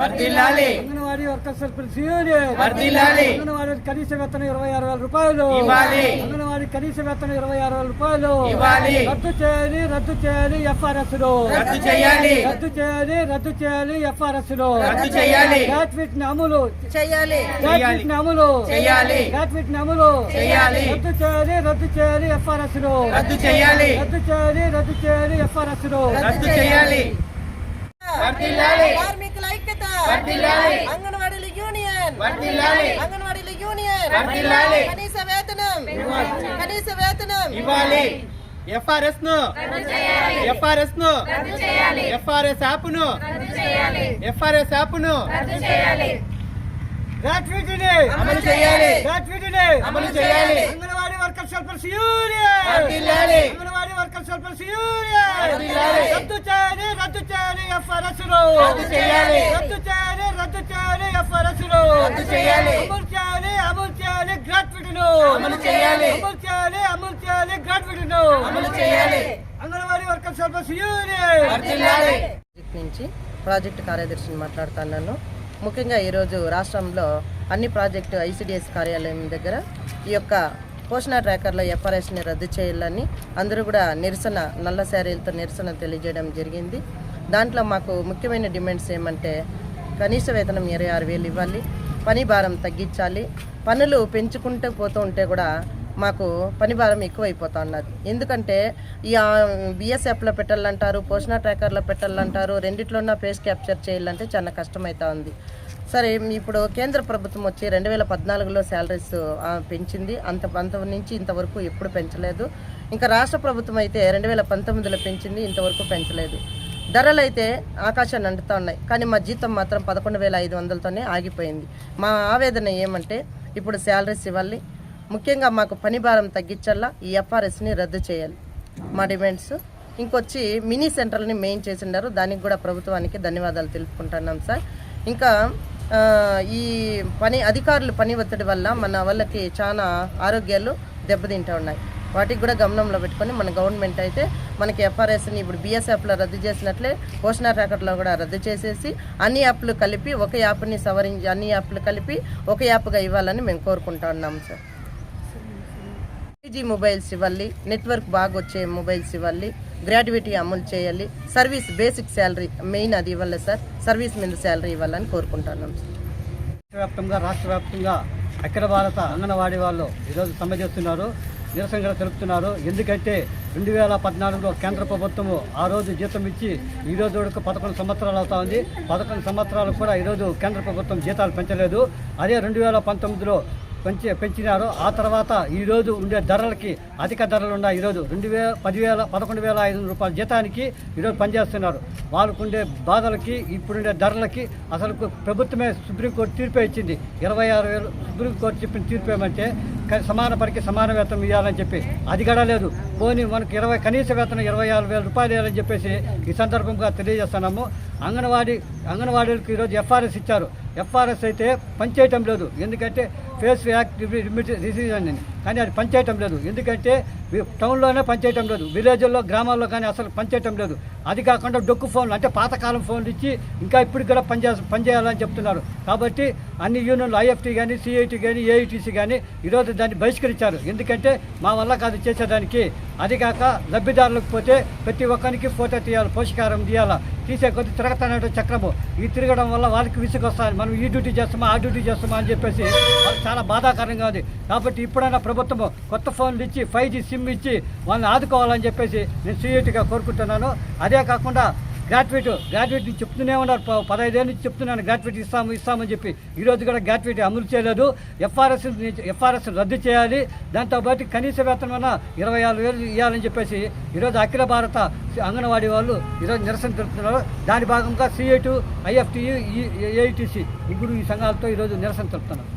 వర్ధిల్లాలి అంగన్వాడీ యూనియన్ వర్ధిల్లాలి అంగన్వాడీ కనీస వేతనం ఇరవై ఆరు వేల రూపాయలు. ఇవ్వాలి. అంగన్వాడీ కనీస వేతనం ఇరవై ఆరు వేల రూపాయలు. ఇవ్వాలి. రద్దు చేయాలి రద్దు చేయాలి ఎఫ్ఆర్ఎస్ను రద్దు చేయాలి. రద్దు చేయాలి రద్దు చేయాలి ఎఫ్ఆర్ఎస్ను రద్దు చేయాలి. గ్రాట్యుయేట్ని అమలు చేయాలి. గ్రాట్యుయేట్ని అమలు చేయాలి. గ్రాట్యుయేట్ని అమలు చేయాలి. రద్దు చేయాలి రద్దు చేయాలి ఎఫ్ఆర్ఎస్ను రద్దు చేయాలి. రద్దు చేయాలి రద్దు చేయాలి ఎఫ్ఆర్ఎస్ను రద్దు చేయాలి. వర్ధిల్లాలి. అంగన్వాడీల యూనియన్ అంగన్వాడీల యూనియన్. కనీస వేతనం కనీస వేతనం ఇవ్వాలి ఎఫ్ఆర్ఎస్ను ఎఫ్ఆర్ఎస్ను ఎఫ్ఆర్ఎస్ యాప్ను ఎఫ్ఆర్ఎస్ యాప్ను గ్రాట్యుయేట్ని అమలు చేయాలి గ్రాట్యుయేట్ని అమలు చేయాలి anganwadi worker sarpanch union anganwadi worker sarpanch union. రద్దు చేయాలి రద్దు చేయాలి ఎఫ్ఆర్ఎస్ రద్దు చేయాలి. రద్దు చేయాలి రద్దు చేయాలి ఎఫ్ఆర్ఎస్ రద్దు చేయాలి. అమలు చేయాలి అమలు చేయాలి గ్రాట్యుయేట్ను అమలు చేయాలి. అమలు చేయాలి అమలు చేయాలి గ్రాట్యుయేట్ను అమలు చేయాలి. Anganwadi worker sarpanch union! నుంచి ప్రాజెక్టు కార్యదర్శిని మాట్లాడుతున్నాను ముఖ్యంగా ఈరోజు రాష్ట్రంలో అన్ని ప్రాజెక్టు ఐసిడిఎస్ కార్యాలయం దగ్గర ఈ యొక్క పోషణ ట్రాకర్లో ఎఫ్ఆర్ఎస్ని రద్దు చేయాలని అందరూ కూడా నిరసన నల్ల శారీలతో నిరసన తెలియజేయడం జరిగింది. దాంట్లో మాకు ముఖ్యమైన డిమాండ్స్ ఏమంటే కనీస వేతనం ఇరవై ఆరు వేలు ఇవ్వాలి పని భారం తగ్గించాలి పనులు పెంచుకుంటూ పోతూ ఉంటే కూడా మాకు పని భారం ఎక్కువైపోతా ఉన్నది. ఎందుకంటే ఈ బిఎస్ఎఫ్లో పెట్టాలంటారు పోషణ ట్రాకర్లో పెట్టాలంటారు రెండిట్లోన ఫేస్ క్యాప్చర్ చేయాలంటే చాలా కష్టమవుతా ఉంది. సరే ఇప్పుడు కేంద్ర ప్రభుత్వం వచ్చి రెండు వేల పద్నాలుగులో శాలరీస్ పెంచింది. అంత అంత నుంచి ఇంతవరకు ఎప్పుడు పెంచలేదు. ఇంకా రాష్ట్ర ప్రభుత్వం అయితే రెండు వేల పంతొమ్మిదిలో పెంచింది ఇంతవరకు పెంచలేదు. ధరలు అయితే ఆకాశాన్ని అంటుతూ ఉన్నాయి. కానీ మా జీతం మాత్రం పదకొండు వేల ఐదు వందలతోనే ఆగిపోయింది. మా ఆవేదన ఏమంటే ఇప్పుడు శాలరీస్ ఇవ్వాలి. ముఖ్యంగా మాకు పని భారం తగ్గించాలా ఈ ఎఫ్ఆర్ఎస్ని రద్దు చేయాలి. మా డిమాండ్స్. ఇంకొచ్చి మినీ సెంటర్ని మెయిన్ చేసిండారు దానికి కూడా ప్రభుత్వానికి ధన్యవాదాలు తెలుపుకుంటున్నాం సార్. ఇంకా ఈ పని అధికారులు పని ఒత్తిడి వల్ల మన వాళ్ళకి చాలా ఆరోగ్యాలు దెబ్బతింటూ ఉన్నాయి. వాటికి కూడా గమనంలో పెట్టుకొని మన గవర్నమెంట్ అయితే మనకి ఎఫ్ఆర్ఎస్ని ఇప్పుడు బిఎస్ఎఫ్లో రద్దు చేసినట్లే పోషణ ట్రాకర్లో కూడా రద్దు చేసేసి అన్ని యాప్లు కలిపి ఒక యాప్ని సవరించి అన్ని యాప్లు కలిపి ఒక యాప్గా ఇవ్వాలని మేము కోరుకుంటా ఉన్నాం సార్. జీ మొబైల్స్ ఇవ్వాలి నెట్వర్క్ బాగా వచ్చే మొబైల్స్ ఇవ్వాలి గ్రాడ్యుయేటీ అమలు చేయాలి. సర్వీస్ బేసిక్ శాలరీ మెయిన్ అది ఇవ్వాలి సార్. సర్వీస్ మీద శాలరీ ఇవ్వాలని కోరుకుంటున్నాం సార్. వ్యాప్తంగా రాష్ట్ర వ్యాప్తంగా అఖిల భారత అంగన్వాడీ వాళ్ళు ఈరోజు సమ్మె చేస్తున్నారు. నిరసనగా తెలుపుతున్నారు. ఎందుకంటే రెండు వేల పద్నాలుగులో కేంద్ర ప్రభుత్వము ఆ రోజు జీతం ఇచ్చి ఈ రోజు వరకు పదకొండు సంవత్సరాలు అవుతా ఉంది. పదకొండు సంవత్సరాలు కూడా ఈరోజు కేంద్ర ప్రభుత్వం జీతాలు పెంచలేదు. అదే రెండు వేల పంతొమ్మిదిలో పెంచి పెంచినారు. ఆ తర్వాత ఈరోజు ఉండే ధరలకి అధిక ధరలు ఉన్నాయి. ఈరోజు రెండు వేల పదివేల పదకొండు వేల ఐదు వందల రూపాయల జీతానికి ఈరోజు పనిచేస్తున్నారు. వాళ్ళకుండే బాధలకి ఇప్పుడుండే ధరలకి అసలు ప్రభుత్వమే సుప్రీంకోర్టు తీర్పు ఇచ్చింది. ఇరవై ఆరు వేలు సుప్రీంకోర్టు చెప్పిన తీర్పు ఏమంటే సమాన పనికి సమాన వేతనం ఇవ్వాలని చెప్పి. అది గడలేదు పోనీ మనకు ఇరవై కనీస వేతనం ఇరవై ఆరు వేల రూపాయలు ఇవ్వాలని చెప్పేసి ఈ సందర్భంగా తెలియజేస్తున్నాము. అంగన్వాడీ అంగన్వాడీలకు ఈరోజు ఎఫ్ఆర్ఎస్ ఇచ్చారు. ఎఫ్ఆర్ఎస్ అయితే పనిచేయటం లేదు. ఎందుకంటే ఫేస్ యాక్ట్ రిసీజ్ అని. కానీ అది పనిచేయటం లేదు. ఎందుకంటే టౌన్లోనే పనిచేయటం లేదు. విలేజ్లో గ్రామాల్లో కానీ అసలు పనిచేయటం లేదు. అది కాకుండా డొక్కు ఫోన్లు అంటే పాతకాలం ఫోన్లు ఇచ్చి ఇంకా ఇప్పటికి కూడా పనిచే పనిచేయాలని చెప్తున్నారు. కాబట్టి అన్ని యూనియన్లు ఐఎఫ్టీ కానీ సిఐటి కానీ ఏఐటీసీ కానీ ఈరోజు దాన్ని బహిష్కరించారు. ఎందుకంటే మా వల్ల కాదు చేసేదానికి. అది కాక లబ్ధిదారులకు పోతే ప్రతి ఒక్కరికి ఫోటో తీయాలి పోషకారం తీయాలా. తీసే కొద్ది తిరగతానంటే చక్రము. ఈ తిరగడం వల్ల వాళ్ళకి విసుగు మనం ఈ డ్యూటీ చేస్తామా ఆ డ్యూటీ చేస్తామా అని చెప్పేసి చాలా బాధాకరంగా ఉంది. కాబట్టి ఇప్పుడైనా ప్రభుత్వం కొత్త ఫోన్లు ఇచ్చి ఫైవ్ జీ సిమ్ ఇచ్చి వాళ్ళని ఆదుకోవాలని చెప్పేసి నేను సీఈటీగా కోరుకుంటున్నాను. అదే కాకుండా గ్రాట్యుయేట్ గ్రాట్యుయేట్ నుంచి చెప్తూనే ఉన్నారు. ప- పదహైదేళ్ళ నుంచి చెప్తున్నాను గ్రాట్యుయేట్ ఇస్తాము ఇస్తామని చెప్పి. ఈరోజు కూడా గ్రాట్యుయేట్ అమలు చేయలేదు. ఎఫ్ఆర్ఎస్ ఎఫ్ఆర్ఎస్ రద్దు చేయాలి. దాంతోపాటు కనీస వేతనం ఇరవై ఆరు వేలు ఇవ్వాలని చెప్పేసి ఈరోజు అఖిల భారత అంగన్వాడీ వాళ్ళు ఈరోజు నిరసన తెలుపుతున్నారు. దాని భాగంగా సిఐటు ఐఎఫ్టీయు ఈఐటీసీ ముగ్గురు ఈ సంఘాలతో ఈరోజు నిరసన తెలుపుతున్నారు.